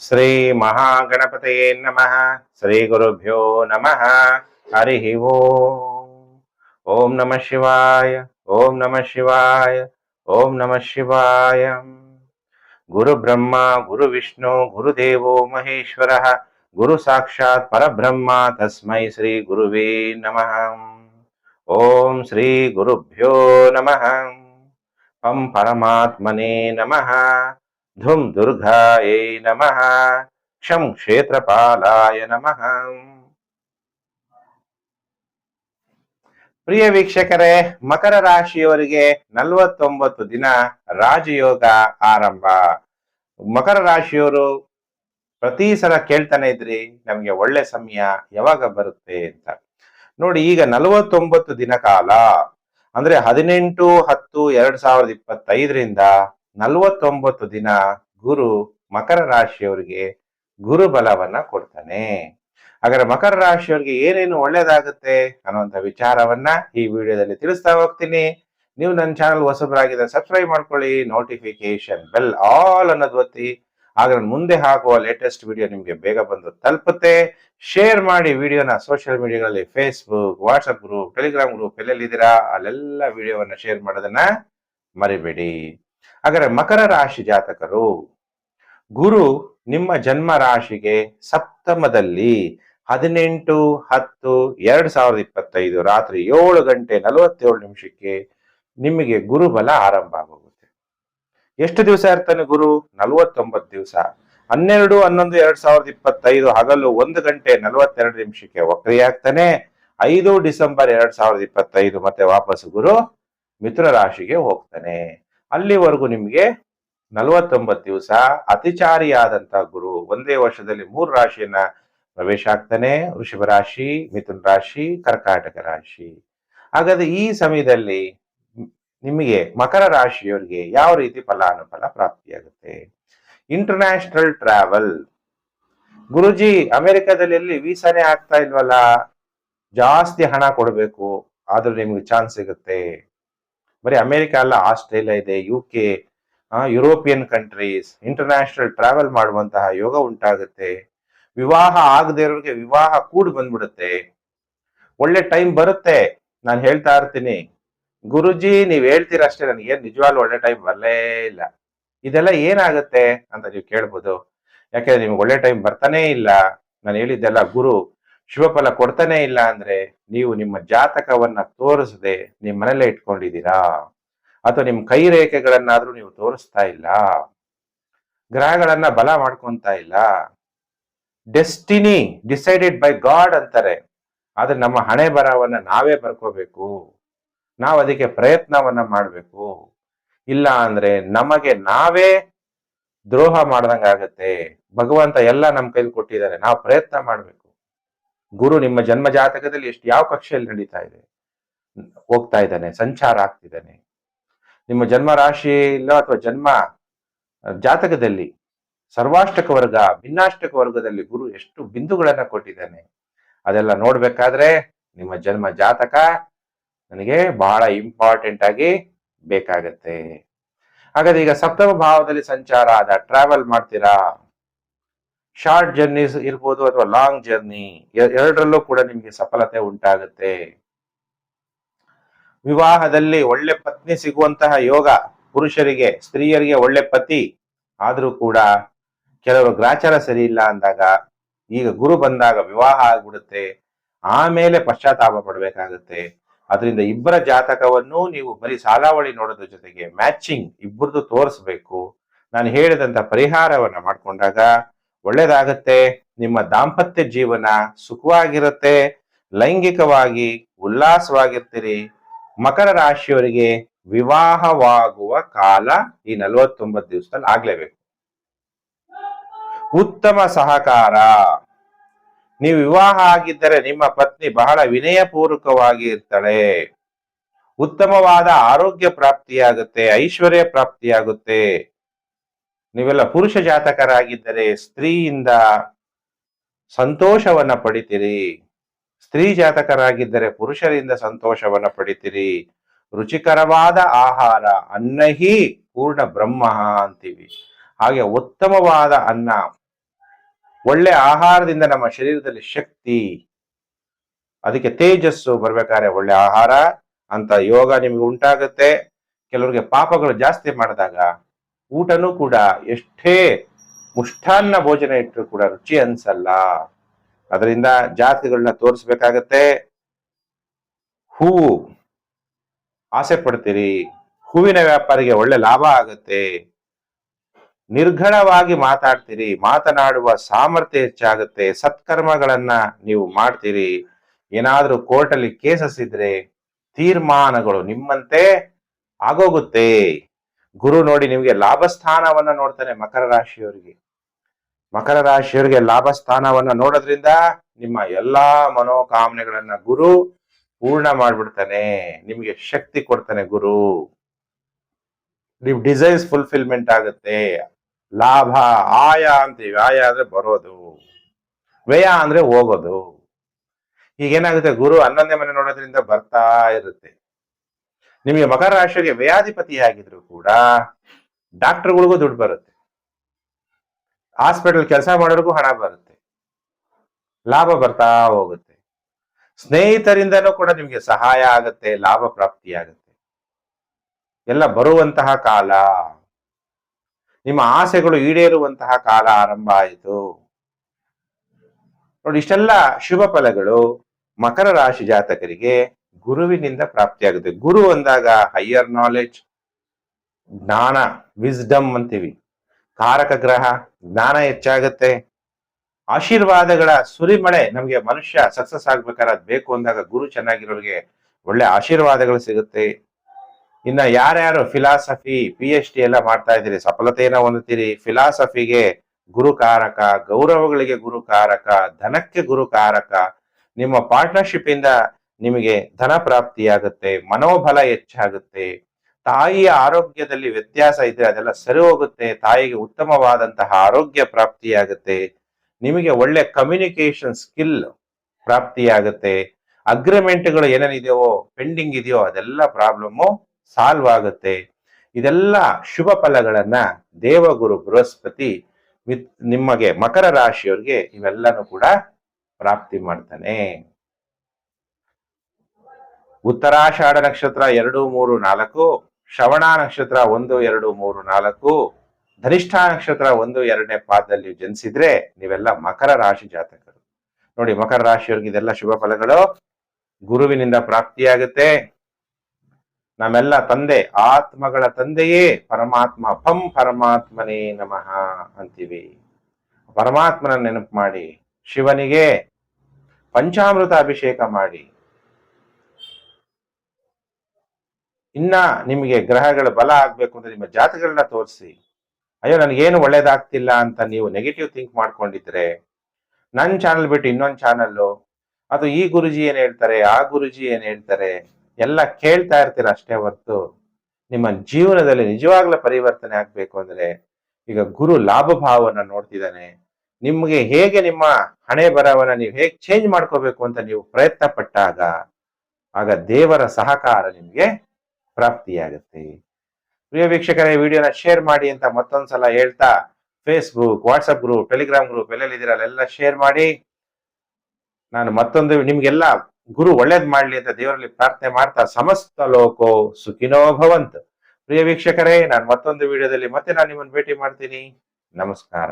ಶ್ರೀ ಮಹಾಗಣಪತಯೇ ನಮಃ ಶ್ರೀ ಗುರುಭ್ಯೋ ನಮಃ ಹರಿ ಓಂ ಓಂ ನಮಃ ಶಿವಾಯ ಓಂ ನಮಃ ಶಿವಾಯ ಓಂ ನಮಃ ಶಿವಾಯ ಗುರು ಬ್ರಹ್ಮ ಗುರು ವಿಷ್ಣು ಗುರುದೇವೋ ಮಹೇಶ್ವರ ಗುರು ಸಾಕ್ಷಾತ್ ಪರಬ್ರಹ್ಮ ತಸ್ಮೈ ಶ್ರೀ ಗುರುವೇ ನಮಃ ಓಂ ಶ್ರೀ ಗುರುಭ್ಯೋ ನಮಃ ಪಂ ಪರಮಾತ್ಮನೇ ನಮಃ ಧುಂ ದುರ್ಗಾಯೈ ನಮಃ. ಕ್ಷಂ ಕ್ಷೇತ್ರಪಾಲಾಯ ನಮಃ. ಪ್ರಿಯ ವೀಕ್ಷಕರೇ, ಮಕರ ರಾಶಿಯವರಿಗೆ ನಲವತ್ತೊಂಬತ್ತು ದಿನ ರಾಜಯೋಗ ಆರಂಭ. ಮಕರ ರಾಶಿಯವರು ಪ್ರತಿ ಸಲ ಕೇಳ್ತಾನೆ ಇದ್ರಿ, ನಮ್ಗೆ ಒಳ್ಳೆ ಸಮಯ ಯಾವಾಗ ಬರುತ್ತೆ ಅಂತ. ನೋಡಿ, ಈಗ ನಲವತ್ತೊಂಬತ್ತು ದಿನ ಕಾಲ. ಅಂದ್ರೆ ಹದಿನೆಂಟು, ಹತ್ತು, ಎರಡ್ ಸಾವಿರದ ಇಪ್ಪತ್ತೈದರಿಂದ ನಲವತ್ತೊಂಬತ್ತು ದಿನ ಗುರು ಮಕರ ರಾಶಿಯವರಿಗೆ ಗುರು ಬಲವನ್ನ ಕೊಡ್ತಾನೆ. ಹಾಗಾದ್ರೆ ಮಕರ ರಾಶಿಯವರಿಗೆ ಏನೇನು ಒಳ್ಳೇದಾಗುತ್ತೆ ಅನ್ನುವಂಥ ವಿಚಾರವನ್ನ ಈ ವಿಡಿಯೋದಲ್ಲಿ ತಿಳಿಸ್ತಾ ಹೋಗ್ತೀನಿ. ನೀವು ನನ್ನ ಚಾನಲ್ ಹೊಸಬರಾಗಿದ್ದ ಸಬ್ಸ್ಕ್ರೈಬ್ ಮಾಡ್ಕೊಳ್ಳಿ ನೋಟಿಫಿಕೇಶನ್ ಬೆಲ್ ಆಲ್ ಅನ್ನೋದು ಒತ್ತಿ. ಆಗ ಮುಂದೆ ಹಾಕುವ ಲೇಟೆಸ್ಟ್ ವಿಡಿಯೋ ನಿಮಗೆ ಬೇಗ ಬಂದು ತಲುಪುತ್ತೆ. ಶೇರ್ ಮಾಡಿ ವಿಡಿಯೋನ social ಮೀಡಿಯಾಗಳಲ್ಲಿ Facebook WhatsApp group Telegram group ಎಲ್ಲೆಲ್ಲಿದ್ದೀರಾ, ಅಲ್ಲೆಲ್ಲ ವಿಡಿಯೋವನ್ನ ಶೇರ್ ಮಾಡೋದನ್ನ ಮರಿಬೇಡಿ. ಹಾಗಾದ್ರೆ ಮಕರ ರಾಶಿ ಜಾತಕರು, ಗುರು ನಿಮ್ಮ ಜನ್ಮ ರಾಶಿಗೆ ಸಪ್ತಮದಲ್ಲಿ ಹದಿನೆಂಟು, ಹತ್ತು, ಎರಡ್ ಸಾವಿರದ ಇಪ್ಪತ್ತೈದು ರಾತ್ರಿ ಏಳು ಗಂಟೆ ನಲವತ್ತೇಳು ನಿಮಿಷಕ್ಕೆ ನಿಮಗೆ ಗುರುಬಲ ಆರಂಭ ಆಗೋಗುತ್ತೆ. ಎಷ್ಟು ದಿವಸ ಇರ್ತಾನೆ ಗುರು? ನಲವತ್ತೊಂಬತ್ತು ದಿವಸ. ಹನ್ನೆರಡು, ಹನ್ನೊಂದು, ಎರಡ್ ಸಾವಿರದ ಇಪ್ಪತ್ತೈದು ಹಗಲು ಒಂದು ಗಂಟೆ ನಲವತ್ತೆರಡು ನಿಮಿಷಕ್ಕೆ ವಕ್ರಿಯಾಗ್ತಾನೆ. ಐದು ಡಿಸೆಂಬರ್ ಎರಡ್ ಸಾವಿರದ ಇಪ್ಪತ್ತೈದು ಮತ್ತೆ ವಾಪಸ್ ಗುರು ಮಿಥುನ ರಾಶಿಗೆ ಹೋಗ್ತಾನೆ. ಅಲ್ಲಿವರೆಗೂ ನಿಮಗೆ ನಲವತ್ತೊಂಬತ್ತು ದಿವಸ ಅತಿಚಾರಿಯಾದಂತ ಗುರು ಒಂದೇ ವರ್ಷದಲ್ಲಿ ಮೂರು ರಾಶಿಯನ್ನ ಪ್ರವೇಶ ಆಗ್ತಾನೆ. ವೃಷಭ ರಾಶಿ, ಮಿಥುನ್ ರಾಶಿ, ಕರ್ಕಾಟಕ ರಾಶಿ. ಹಾಗಾದ್ರೆ ಈ ಸಮಯದಲ್ಲಿ ನಿಮಗೆ ಮಕರ ರಾಶಿಯವರಿಗೆ ಯಾವ ರೀತಿ ಫಲಾನುಫಲ ಪ್ರಾಪ್ತಿಯಾಗುತ್ತೆ? ಇಂಟರ್ನ್ಯಾಷನಲ್ ಟ್ರಾವೆಲ್ ಗುರುಜಿ, ಅಮೆರಿಕದಲ್ಲಿ ಎಲ್ಲಿ ವೀಸಾನೇ ಆಗ್ತಾ ಇಲ್ವಲ್ಲ? ಜಾಸ್ತಿ ಹಣ ಕೊಡಬೇಕು, ಆದ್ರೂ ನಿಮ್ಗೆ ಚಾನ್ಸ್ ಸಿಗುತ್ತೆ. ಬರೀ ಅಮೆರಿಕ ಅಲ್ಲ, ಆಸ್ಟ್ರೇಲಿಯಾ ಇದೆ U K European countries international travel ಮಾಡುವಂತಹ ಯೋಗ ಉಂಟಾಗುತ್ತೆ. ವಿವಾಹ ಆಗದೆ ಇರೋರಿಗೆ ವಿವಾಹ ಕೂಡ ಬಂದ್ಬಿಡುತ್ತೆ. ಒಳ್ಳೆ ಟೈಮ್ ಬರುತ್ತೆ. ನಾನು ಹೇಳ್ತಾ ಇರ್ತೀನಿ. ಗುರುಜಿ, ನೀವ್ ಹೇಳ್ತೀರ ಅಷ್ಟೇ, ನನಗೆ ನಿಜವಾಗ್ಲೂ ಒಳ್ಳೆ ಟೈಮ್ ಬರಲೇ ಇಲ್ಲ. ಇದೆಲ್ಲ ಏನಾಗುತ್ತೆ ಅಂತ ನೀವು ಕೇಳ್ಬೋದು. ಯಾಕೆಂದ್ರೆ ನಿಮ್ಗೆ ಒಳ್ಳೆ ಟೈಮ್ ಬರ್ತಾನೇ ಇಲ್ಲ. ನಾನು ಹೇಳಿದ್ದೆಲ್ಲ, ಗುರು ಶುಭಫಲ ಕೊಡ್ತಾನೆ ಇಲ್ಲ ಅಂದ್ರೆ ನೀವು ನಿಮ್ಮ ಜಾತಕವನ್ನ ತೋರಿಸದೆ ನಿಮ್ಮ ಮನೇಲೆ ಇಟ್ಕೊಂಡಿದ್ದೀರಾ? ಅಥವಾ ನಿಮ್ಮ ಕೈ ರೇಖೆಗಳನ್ನಾದ್ರೂ ನೀವು ತೋರಿಸ್ತಾ ಇಲ್ಲ? ಗ್ರಹಗಳನ್ನ ಬಲ ಮಾಡ್ಕೊಂತ ಇಲ್ಲ? ಡೆಸ್ಟಿನಿ ಡಿಸೈಡೆಡ್ ಬೈ ಗಾಡ್ ಅಂತಾರೆ. ಆದ್ರೆ ನಮ್ಮ ಹಣೆ ಬರವನ್ನ ನಾವೇ ಬರ್ಕೋಬೇಕು. ನಾವು ಅದಕ್ಕೆ ಪ್ರಯತ್ನವನ್ನ ಮಾಡಬೇಕು. ಇಲ್ಲ ಅಂದ್ರೆ ನಮಗೆ ನಾವೇ ದ್ರೋಹ ಮಾಡ್ದಂಗಾಗತ್ತೆ. ಭಗವಂತ ಎಲ್ಲ ನಮ್ಮ ಕೈಲಿ ಕೊಟ್ಟಿದ್ದಾರೆ. ನಾವು ಪ್ರಯತ್ನ ಮಾಡಬೇಕು. ಗುರು ನಿಮ್ಮ ಜನ್ಮ ಜಾತಕದಲ್ಲಿ ಎಷ್ಟು, ಯಾವ ಕಕ್ಷೆಯಲ್ಲಿ ನಡೀತಾ ಇದೆ? ಹೋಗ್ತಾ ಇದ್ದಾನೆ, ಸಂಚಾರ ಆಗ್ತಿದ್ದಾನೆ. ನಿಮ್ಮ ಜನ್ಮ ರಾಶಿಯಲ್ಲೋ ಅಥವಾ ಜನ್ಮ ಜಾತಕದಲ್ಲಿ ಸರ್ವಾಷ್ಟಕ ವರ್ಗ, ಭಿನ್ನಾಷ್ಟಕ ವರ್ಗದಲ್ಲಿ ಗುರು ಎಷ್ಟು ಬಿಂದುಗಳನ್ನ ಕೊಟ್ಟಿದ್ದಾನೆ. ಅದೆಲ್ಲ ನೋಡ್ಬೇಕಾದ್ರೆ ನಿಮ್ಮ ಜನ್ಮ ಜಾತಕ ನನಗೆ ಬಹಳ ಇಂಪಾರ್ಟೆಂಟ್ ಆಗಿ ಬೇಕಾಗತ್ತೆ. ಹಾಗಾದ್ರೆ ಈಗ ಸಪ್ತಮ ಭಾವದಲ್ಲಿ ಸಂಚಾರ ಆದ ಟ್ರಾವೆಲ್ ಮಾಡ್ತೀರಾ? ಶಾರ್ಟ್ ಜರ್ನೀಸ್ ಇರ್ಬೋದು ಅಥವಾ ಲಾಂಗ್ ಜರ್ನಿ ಎರಡರಲ್ಲೂ ಕೂಡ ನಿಮಗೆ ಸಫಲತೆ ಉಂಟಾಗುತ್ತೆ. ವಿವಾಹದಲ್ಲಿ ಒಳ್ಳೆ ಪತ್ನಿ ಸಿಗುವಂತಹ ಯೋಗ ಪುರುಷರಿಗೆ, ಸ್ತ್ರೀಯರಿಗೆ ಒಳ್ಳೆ ಪತಿ ಆದರೂ ಕೂಡ ಕೆಲವರು ಗ್ರಾಚಾರ ಸರಿ ಇಲ್ಲ ಅಂದಾಗ, ಈಗ ಗುರು ಬಂದಾಗ ವಿವಾಹ ಆಗ್ಬಿಡುತ್ತೆ, ಆಮೇಲೆ ಪಶ್ಚಾತ್ತಾಪ ಪಡಬೇಕಾಗುತ್ತೆ. ಅದರಿಂದ ಇಬ್ಬರ ಜಾತಕವನ್ನು ನೀವು ಬರೀ ಸಾಲಾವಳಿ ನೋಡೋದ್ರ ಜೊತೆಗೆ ಮ್ಯಾಚಿಂಗ್ ಇಬ್ಬರದು ತೋರಿಸ್ಬೇಕು. ನಾನು ಹೇಳಿದಂತ ಪರಿಹಾರವನ್ನ ಮಾಡ್ಕೊಂಡಾಗ ಒಳ್ಳೇದಾಗತ್ತೆ, ನಿಮ್ಮ ದಾಂಪತ್ಯ ಜೀವನ ಸುಖವಾಗಿರುತ್ತೆ, ಲೈಂಗಿಕವಾಗಿ ಉಲ್ಲಾಸವಾಗಿರ್ತೀರಿ. ಮಕರ ರಾಶಿಯವರಿಗೆ ವಿವಾಹವಾಗುವ ಕಾಲ ಈ ನಲವತ್ತೊಂಬತ್ತು ದಿವಸದಲ್ಲಿ ಆಗ್ಲೇಬೇಕು. ಉತ್ತಮ ಸಹಕಾರ. ನೀವು ವಿವಾಹ ಆಗಿದ್ದರೆ ನಿಮ್ಮ ಪತ್ನಿ ಬಹಳ ವಿನಯಪೂರ್ವಕವಾಗಿ ಇರ್ತಾಳೆ ಉತ್ತಮವಾದ ಆರೋಗ್ಯ ಪ್ರಾಪ್ತಿಯಾಗುತ್ತೆ, ಐಶ್ವರ್ಯ ಪ್ರಾಪ್ತಿಯಾಗುತ್ತೆ. ನೀವೆಲ್ಲ ಪುರುಷ ಜಾತಕರಾಗಿದ್ದರೆ ಸ್ತ್ರೀಯಿಂದ ಸಂತೋಷವನ್ನ ಪಡಿತೀರಿ. ಸ್ತ್ರೀ ಜಾತಕರಾಗಿದ್ದರೆ ಪುರುಷರಿಂದ ಸಂತೋಷವನ್ನ ಪಡಿತೀರಿ. ರುಚಿಕರವಾದ ಆಹಾರ, ಅನ್ನ ಹಿ ಪೂರ್ಣ ಬ್ರಹ್ಮ ಅಂತೀವಿ. ಹಾಗೆ ಉತ್ತಮವಾದ ಅನ್ನ, ಒಳ್ಳೆ ಆಹಾರದಿಂದ ನಮ್ಮ ಶರೀರದಲ್ಲಿ ಶಕ್ತಿ, ಅದಕ್ಕೆ ತೇಜಸ್ಸು ಬರ್ಬೇಕಾದ್ರೆ ಒಳ್ಳೆ ಆಹಾರ ಅಂತ ಯೋಗ ನಿಮ್ಗೆ ಉಂಟಾಗುತ್ತೆ. ಕೆಲವರಿಗೆ ಪಾಪಗಳು ಜಾಸ್ತಿ ಮಾಡಿದಾಗ ಊಟನೂ ಕೂಡ ಎಷ್ಟೇ ಮುಷ್ಟಾನ್ನ ಭೋಜನ ಇಟ್ಟರು ಕೂಡ ರುಚಿ ಅನ್ಸಲ್ಲ. ಅದರಿಂದ ಜಾತಿಗಳನ್ನ ತೋರಿಸ್ಬೇಕಾಗತ್ತೆ. ಹೂವು ಆಸೆ ಪಡ್ತೀರಿ. ಹೂವಿನ ವ್ಯಾಪಾರಿಗೆ ಒಳ್ಳೆ ಲಾಭ ಆಗತ್ತೆ. ನಿರ್ಘಣವಾಗಿ ಮಾತಾಡ್ತೀರಿ. ಮಾತನಾಡುವ ಸಾಮರ್ಥ್ಯ ಹೆಚ್ಚಾಗುತ್ತೆ. ಸತ್ಕರ್ಮಗಳನ್ನ ನೀವು ಮಾಡ್ತೀರಿ. ಏನಾದ್ರೂ ಕೋರ್ಟಲ್ಲಿ ಕೇಸಸ್ ಇದ್ರೆ ತೀರ್ಮಾನಗಳು ನಿಮ್ಮಂತೆ ಆಗೋಗುತ್ತೆ. ಗುರು ನೋಡಿ ನಿಮಗೆ ಲಾಭ ಸ್ಥಾನವನ್ನ ನೋಡ್ತಾನೆ ಮಕರ ರಾಶಿಯವರಿಗೆ. ಮಕರ ರಾಶಿಯವರಿಗೆ ಲಾಭ ಸ್ಥಾನವನ್ನ ನೋಡೋದ್ರಿಂದ ನಿಮ್ಮ ಎಲ್ಲಾ ಮನೋಕಾಮನೆಗಳನ್ನ ಗುರು ಪೂರ್ಣ ಮಾಡ್ಬಿಡ್ತಾನೆ. ನಿಮಗೆ ಶಕ್ತಿ ಕೊಡ್ತಾನೆ ಗುರು. ನಿಮ್ ಡಿಸೈನ್ಸ್ ಫುಲ್ಫಿಲ್ಮೆಂಟ್ ಆಗುತ್ತೆ. ಲಾಭ, ಆಯ ಅಂತೀವಿ. ಆಯ ಅಂದ್ರೆ ಬರೋದು. ವ್ಯಯ ಅಂದ್ರೆ ಹೋಗೋದು. ಈಗೇನಾಗುತ್ತೆ ಗುರು ಹನ್ನೊಂದನೇ ಮನೆ ನೋಡೋದ್ರಿಂದ ಬರ್ತಾ ಇರುತ್ತೆ. ನಿಮಗೆ ಮಕರ ರಾಶಿಗೆ ವ್ಯಾಧಿಪತಿ ಆಗಿದ್ರು ಕೂಡ ಡಾಕ್ಟರ್ಗಳಿಗೂ ದುಡ್ಡು ಬರುತ್ತೆ. ಹಾಸ್ಪಿಟಲ್ ಕೆಲಸ ಮಾಡೋರಿಗೂ ಹಣ ಬರುತ್ತೆ. ಲಾಭ ಬರ್ತಾ ಹೋಗುತ್ತೆ. ಸ್ನೇಹಿತರಿಂದನೂ ಕೂಡ ನಿಮಗೆ ಸಹಾಯ ಆಗುತ್ತೆ, ಲಾಭ ಪ್ರಾಪ್ತಿಯಾಗುತ್ತೆ ಎಲ್ಲ ಬರುವಂತಹ ಕಾಲ, ನಿಮ್ಮ ಆಸೆಗಳು ಈಡೇರುವಂತಹ ಕಾಲ ಆರಂಭ ಆಯಿತು. ನೋಡಿ, ಇಷ್ಟೆಲ್ಲ ಶುಭ ಫಲಗಳು ಮಕರ ರಾಶಿ ಜಾತಕರಿಗೆ ಗುರುವಿನಿಂದ ಪ್ರಾಪ್ತಿಯಾಗುತ್ತೆ. ಗುರು ಅಂದಾಗ ಹೈಯರ್ ನಾಲೆಡ್ಜ್ ಜ್ಞಾನ ವಿಸ್ಡಮ್ ಅಂತೀವಿ. ಕಾರಕ ಗ್ರಹ, ಜ್ಞಾನ ಹೆಚ್ಚಾಗುತ್ತೆ. ಆಶೀರ್ವಾದಗಳ ಸುರಿಮಳೆ ನಮಗೆ ಮನುಷ್ಯ ಸಕ್ಸಸ್ ಆಗ್ಬೇಕಾದ್ರೆ ಅದು ಬೇಕು ಅಂದಾಗ ಗುರು ಚೆನ್ನಾಗಿರೋರಿಗೆ ಒಳ್ಳೆ ಆಶೀರ್ವಾದಗಳು ಸಿಗುತ್ತೆ. ಇನ್ನ ಯಾರ್ಯಾರು ಫಿಲಾಸಫಿ ಪಿ ಎಚ್ ಡಿ ಎಲ್ಲ ಮಾಡ್ತಾ ಇದ್ದೀರಿ, ಸಫಲತೆಯನ್ನ ಹೊಂದುತ್ತೀರಿ ಫಿಲಾಸಫಿಗೆ ಗುರುಕಾರಕ ಗೌರವಗಳಿಗೆ ಗುರುಕಾರಕ ಧನಕ್ಕೆ ಗುರುಕಾರಕ ನಿಮ್ಮ ಪಾರ್ಟ್ನರ್ಶಿಪ್ ಇಂದ ನಿಮಗೆ ಧನ ಪ್ರಾಪ್ತಿಯಾಗುತ್ತೆ, ಮನೋಬಲ ಹೆಚ್ಚಾಗುತ್ತೆ, ತಾಯಿಯ ಆರೋಗ್ಯದಲ್ಲಿ ವ್ಯತ್ಯಾಸ ಇದ್ರೆ ಅದೆಲ್ಲ ಸರಿ ಹೋಗುತ್ತೆ ತಾಯಿಗೆ ಉತ್ತಮವಾದಂತಹ ಆರೋಗ್ಯ ಪ್ರಾಪ್ತಿಯಾಗುತ್ತೆ, ನಿಮಗೆ ಒಳ್ಳೆ ಕಮ್ಯುನಿಕೇಶನ್ ಸ್ಕಿಲ್ ಪ್ರಾಪ್ತಿಯಾಗುತ್ತೆ ಅಗ್ರಿಮೆಂಟ್ಗಳು ಏನೇನಿದೆಯೋ ಪೆಂಡಿಂಗ್ ಇದೆಯೋ ಅದೆಲ್ಲ ಪ್ರಾಬ್ಲಮ್ಮು ಸಾಲ್ವ್ ಆಗುತ್ತೆ. ಇದೆಲ್ಲ ಶುಭ ಫಲಗಳನ್ನ ದೇವಗುರು ಬೃಹಸ್ಪತಿ ನಿಮಗೆ ಮಕರ ರಾಶಿಯವರಿಗೆ ಇವೆಲ್ಲನೂ ಕೂಡ ಪ್ರಾಪ್ತಿ ಮಾಡ್ತಾನೆ. ಉತ್ತರಾಷಾಢ ನಕ್ಷತ್ರ ಎರಡು, ಮೂರು, ನಾಲ್ಕು, ಶ್ರವಣ ನಕ್ಷತ್ರ ಒಂದು, ಎರಡು, ಮೂರು, ನಾಲ್ಕು, ಧನಿಷ್ಠ ನಕ್ಷತ್ರ ಒಂದು, ಎರಡನೇ ಪಾದದಲ್ಲಿ ಜನಿಸಿದ್ರೆ ನೀವೆಲ್ಲ ಮಕರ ರಾಶಿ ಜಾತಕರು. ನೋಡಿ, ಮಕರ ರಾಶಿಯವರಿಗೆ ಇದೆಲ್ಲ ಶುಭ ಫಲಗಳು. ಗುರುವಿನಿಂದ ಪ್ರಾಪ್ತಿಯಾಗುತ್ತೆ. ನಮ್ಮೆಲ್ಲ ತಂದೆ, ಆತ್ಮಗಳ ತಂದೆಯೇ ಪರಮಾತ್ಮ. ಪಂ ಪರಮಾತ್ಮನೇ ನಮಃ ಅಂತೀವಿ. ಪರಮಾತ್ಮನ ನೆನಪು ಮಾಡಿ, ಶಿವನಿಗೆ ಪಂಚಾಮೃತ ಅಭಿಷೇಕ ಮಾಡಿ ಇನ್ನ ನಿಮಗೆ ಗ್ರಹಗಳ ಬಲ ಆಗ್ಬೇಕು ಅಂದ್ರೆ ನಿಮ್ಮ ಜಾತಗಳನ್ನ ತೋರಿಸಿ. ಅಯ್ಯೋ, ನನಗೇನು ಒಳ್ಳೇದಾಗ್ತಿಲ್ಲ ಅಂತ ನೀವು ನೆಗೆಟಿವ್ ಥಿಂಕ್ ಮಾಡ್ಕೊಂಡಿದ್ರೆ ನನ್ನ ಚಾನಲ್ ಬಿಟ್ಟು ಇನ್ನೊಂದು ಚಾನಲ್ಲು ಅದು ಈ ಗುರುಜಿ ಏನ್ ಹೇಳ್ತಾರೆ, ಆ ಗುರುಜಿ ಏನ್ ಹೇಳ್ತಾರೆ, ಎಲ್ಲ ಕೇಳ್ತಾ ಇರ್ತೀರ ಅಷ್ಟೇ ಹೊರತು. ನಿಮ್ಮ ಜೀವನದಲ್ಲಿ ನಿಜವಾಗ್ಲೂ ಪರಿವರ್ತನೆ ಆಗ್ಬೇಕು ಅಂದ್ರೆ, ಈಗ ಗುರು ಲಾಭ ಭಾವವನ್ನು ನೋಡ್ತಿದ್ದಾನೆ. ನಿಮ್ಗೆ ಹೇಗೆ ನಿಮ್ಮ ಹಣೆ ಬರವನ್ನ ನೀವು ಹೇಗೆ ಚೇಂಜ್ ಮಾಡ್ಕೋಬೇಕು ಅಂತ ನೀವು ಪ್ರಯತ್ನ ಪಟ್ಟಾಗ ಆಗ ದೇವರ ಸಹಕಾರ ನಿಮ್ಗೆ ಪ್ರಾಪ್ತಿಯಾಗುತ್ತೆ. ಪ್ರಿಯ ವೀಕ್ಷಕರೇ ವಿಡಿಯೋನ ಶೇರ್ ಮಾಡಿ ಅಂತ ಮತ್ತೊಂದ್ಸಲ ಹೇಳ್ತಾ Facebook WhatsApp group Telegram group ಎಲ್ಲೆಲ್ಲಿ ಇದೀರ ಅಲ್ಲೆಲ್ಲ ಶೇರ್ ಮಾಡಿ. ನಾನು ಮತ್ತೊಂದು ನಿಮ್ಗೆಲ್ಲ ಗುರು ಒಳ್ಳೇದ್ ಮಾಡ್ಲಿ ಅಂತ ದೇವರಲ್ಲಿ ಪ್ರಾರ್ಥನೆ ಮಾಡ್ತಾ ಸಮಸ್ತ ಲೋಕೋ ಸುಖಿನೋ ಭವಂತ್. ಪ್ರಿಯ ವೀಕ್ಷಕರೇ, ನಾನು ಮತ್ತೊಂದು ವಿಡಿಯೋದಲ್ಲಿ ಮತ್ತೆ ನಾನು ನಿಮ್ಮನ್ನು ಭೇಟಿ ಮಾಡ್ತೀನಿ. ನಮಸ್ಕಾರ.